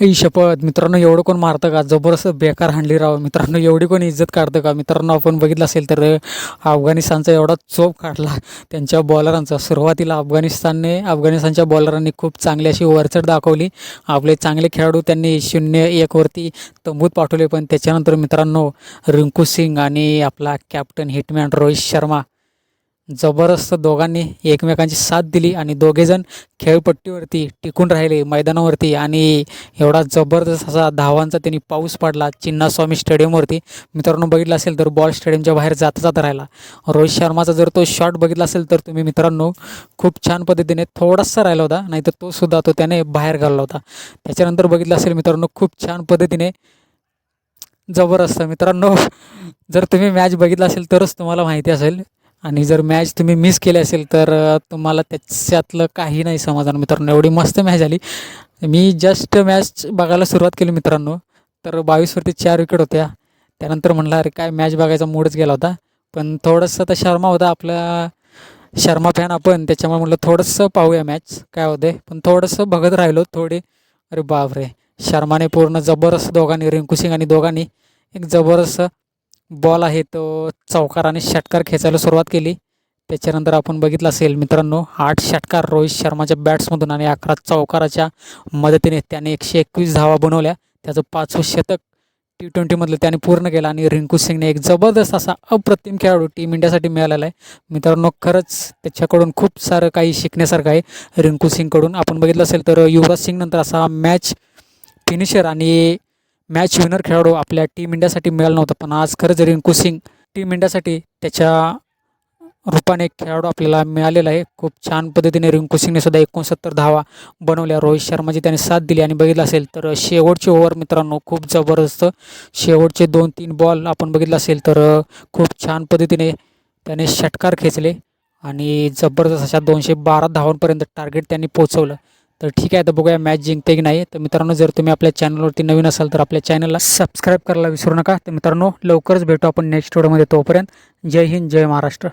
आई शपथ मित्रांनो एवढं कोण मारतं का? जबरदस्त बेकार हाणली राव. मित्रांनो एवढी कोण इज्जत काढतं का? मित्रांनो आपण बघितलं असेल तर अफगाणिस्तानचा एवढा चोप काढला त्यांच्या बॉलरांचा सुरुवातीला अफगाणिस्तानने अफगाणिस्तानच्या बॉलरांनी खूप चांगली अशी वरचढ दाखवली. आपले चांगले खेळाडू त्यांनी शून्य एकवरती तंबूत पाठवले पण त्याच्यानंतर मित्रांनो रिंकू सिंग आणि आपला कॅप्टन हिटमॅन रोहित शर्मा जबरदस्त दोघांनी एकमेकांची साथ दिली आणि दोघेजण खेळपट्टीवरती टिकून राहिले मैदानावरती. आणि एवढा जबरदस्त असा धावांचा त्यांनी पाऊस पडला चिन्नास्वामी स्टेडियमवरती. मित्रांनो बघितलं असेल तर बॉल स्टेडियमच्या बाहेर जाता जाता राहिला. रोहित शर्माचा जर तो शॉट बघितला असेल तर तुम्ही मित्रांनो खूप छान पद्धतीने थोडासा राहिला होता नाही तर तो सुद्धा तो त्याने बाहेर घालला होता. त्याच्यानंतर बघितलं असेल मित्रांनो खूप छान पद्धतीने जबरदस्त. मित्रांनो जर तुम्ही मॅच बघितला असेल तरच तुम्हाला माहिती असेल आणि जर मॅच तुम्ही मिस केली असेल तर तुम्हाला त्याच्यातलं काही नाही समाधान मित्रांनो. एवढी मस्त मॅच झाली. मी जस्ट मॅच बघायला सुरुवात केली मित्रांनो. तर बावीसवरती चार विकेट होत्या. त्यानंतर म्हणलं अरे काय मॅच बघायचा मूडच गेला होता. पण थोडंसं तर शर्मा होता आपला शर्मा फॅन आपण. त्याच्यामुळे म्हटलं थोडंसं पाहूया मॅच काय होते पण थोडंसं बघत राहिलो थोडे. अरे बापरे! शर्माने पूर्ण जबरदस्त दोघांनी रिंकू सिंग आणि दोघांनी एक जबरदस्त बॉल आहे तो चौकार आणि षटकार खेचायला सुरुवात केली. त्याच्यानंतर आपण बघितलं असेल मित्रांनो आठ षटकार रोहित शर्माच्या बॅट्समधून आणि अकरा चौकाराच्या मदतीने त्याने एकशे एकवीस धावा बनवल्या. त्याचं पाचवं शतक टी ट्वेंटीमधलं त्याने पूर्ण केलं आणि रिंकू सिंगने एक जबरदस्त असा अप्रतिम खेळाडू टीम इंडियासाठी मिळालेला आहे. मित्रांनो खरंच त्याच्याकडून खूप सारं काही शिकण्यासारखं आहे. रिंकू सिंगकडून आपण बघितलं असेल तर युवराज सिंग नंतर असा मॅच फिनिशर आणि मॅच विनर खेळाडू आपल्या टीम इंडियासाठी मिळाला नव्हता. पण आज खरंच रिंकू सिंग टीम इंडियासाठी त्याच्या रूपाने एक खेळाडू आपल्याला मिळालेला आहे. खूप छान पद्धतीने रिंकू सिंगने सुद्धा एकोणसत्तर धावा बनवल्या. रोहित शर्माची त्याने साथ दिली आणि बघितलं असेल तर शेवटचे ओव्हर मित्रांनो खूप जबरदस्त शेवटचे दोन तीन बॉल आपण बघितलं असेल तर खूप छान पद्धतीने त्याने षटकार खेचले आणि जबरदस्त अशा दोनशे बारा धावांपर्यंत टार्गेट त्यांनी पोचवलं तर ठीक आहे तर बघूया मॅच जिंकते की नाही. तर मित्रांनो जर तुम्ही आपल्या चॅनलवरती नवीन असाल तर आपल्या चॅनलला सबस्क्राईब करायला विसरू नका. तर मित्रांनो लवकरच भेटू आपण नेक्स्ट व्हिडिओमध्ये तोपर्यंत. जय हिंद जय महाराष्ट्र.